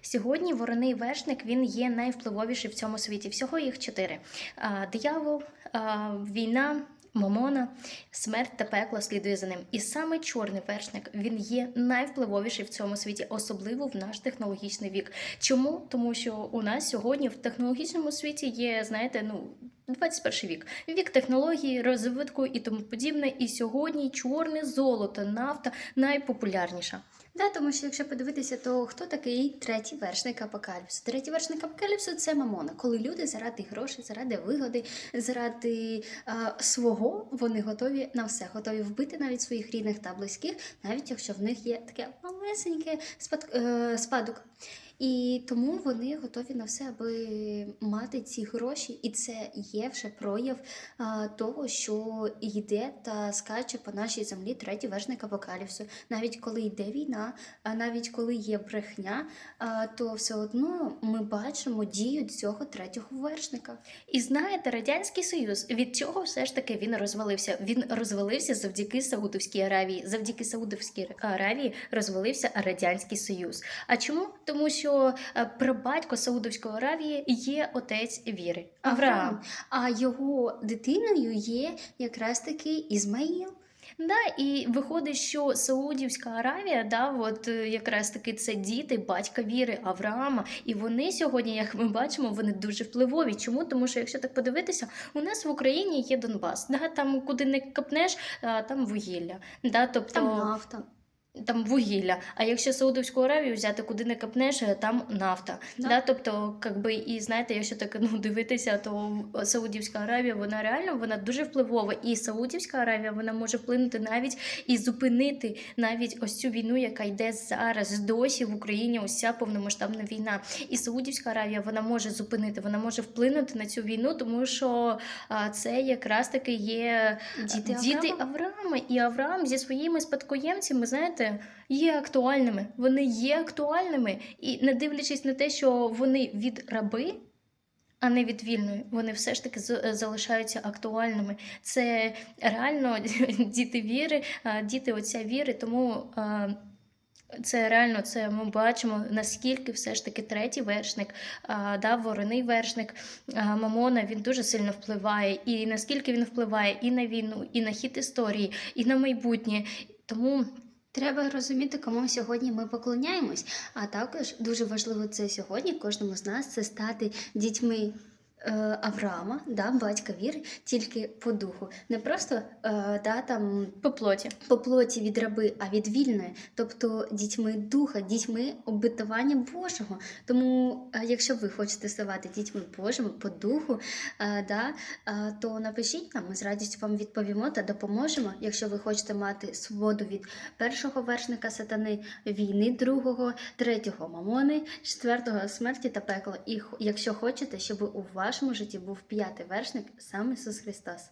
Сьогодні вороний вершник він є найвпливовіший в цьому світі. Всього їх чотири: диявол, війна. Мамона, смерть та пекло слідує за ним. І саме чорний вершник він є найвпливовіший в цьому світі, особливо в наш технологічний вік. Чому? Тому що у нас сьогодні в технологічному світі є, знаєте, ну 21 вік, вік технології, розвитку і тому подібне. І сьогодні чорне золото, нафта найпопулярніша. Да, тому що якщо подивитися, то хто такий третій вершник апокаліпсису? Третій вершник апокаліпсису це мамона, коли люди заради грошей, заради вигоди, заради а, свого вони готові на все, готові вбити навіть своїх рідних та близьких, навіть якщо в них є таке малесеньке спад, е, спадок. І тому вони готові на все, аби мати ці гроші, і це є вже прояв а, того, що йде та скаче по нашій землі третій вершник апокаліпсису. Навіть коли йде війна, а навіть коли є брехня, а, то все одно ми бачимо дію цього третього вершника. І знаєте, радянський союз від чого все ж таки він розвалився? Він розвалився завдяки Саудовській Аравії. Завдяки Саудовській Аравії розвалився радянський союз. А чому? Тому що е, прабатько Саудовської Аравії є отець віри Авраам. А його дитиною є якраз таки Ізмаїл. Да, і виходить, що Саудівська Аравія, да, от е, якраз таки це діти батька віри Авраама. І вони сьогодні, як ми бачимо, вони дуже впливові. Чому? Тому що якщо так подивитися, у нас в Україні є Донбас, да, там куди не копнеш, там вугілля. Да, тобто, Там нафта. Там вугілля. А якщо Саудовську Аравію взяти, куди не копнеш, е, там нафта. Да. Да. тобто, якби, і знаєте, якщо так ну, дивитися, то Саудівська Аравія вона реально вона дуже впливова. І Саудівська Аравія вона може вплинути навіть і зупинити навіть ось цю війну, яка йде зараз досі в Україні. Ось ця повномасштабна війна. І Саудівська Аравія вона може зупинити, вона може вплинути на цю війну, тому що це якраз таки є Діти, діти Авраама. Авраама, і Авраам зі своїми спадкоємцями, знаєте, є актуальними. Вони є актуальними, і не дивлячись на те, що вони від раби. А не від вільної, вони все ж таки залишаються актуальними. Це реально діти віри, діти отця віри. Тому це реально це ми бачимо, наскільки все ж таки третій вершник, да, вороний вершник Мамона він дуже сильно впливає. І наскільки він впливає і на війну, і на хід історії, і на майбутнє. Тому Треба розуміти, кому сьогодні ми поклоняємось. А також дуже важливо це сьогодні кожному з нас це стати дітьми. Е, Авраама, да, батька віри, тільки по духу. Не просто е, да, там, по плоті. по плоті від раби, а від вільної, тобто дітьми духа, дітьми обетування Божого. Тому, е, якщо ви хочете ставати дітьми Божими по духу, да, то напишіть нам, ми з радістю вам відповімо та допоможемо. Якщо ви хочете мати свободу від першого вершника сатани, війни другого, третього мамони, четвертого смерті та пекла. І якщо хочете, щоб у вашому житті був п'ятий вершник, сам Ісус Христос.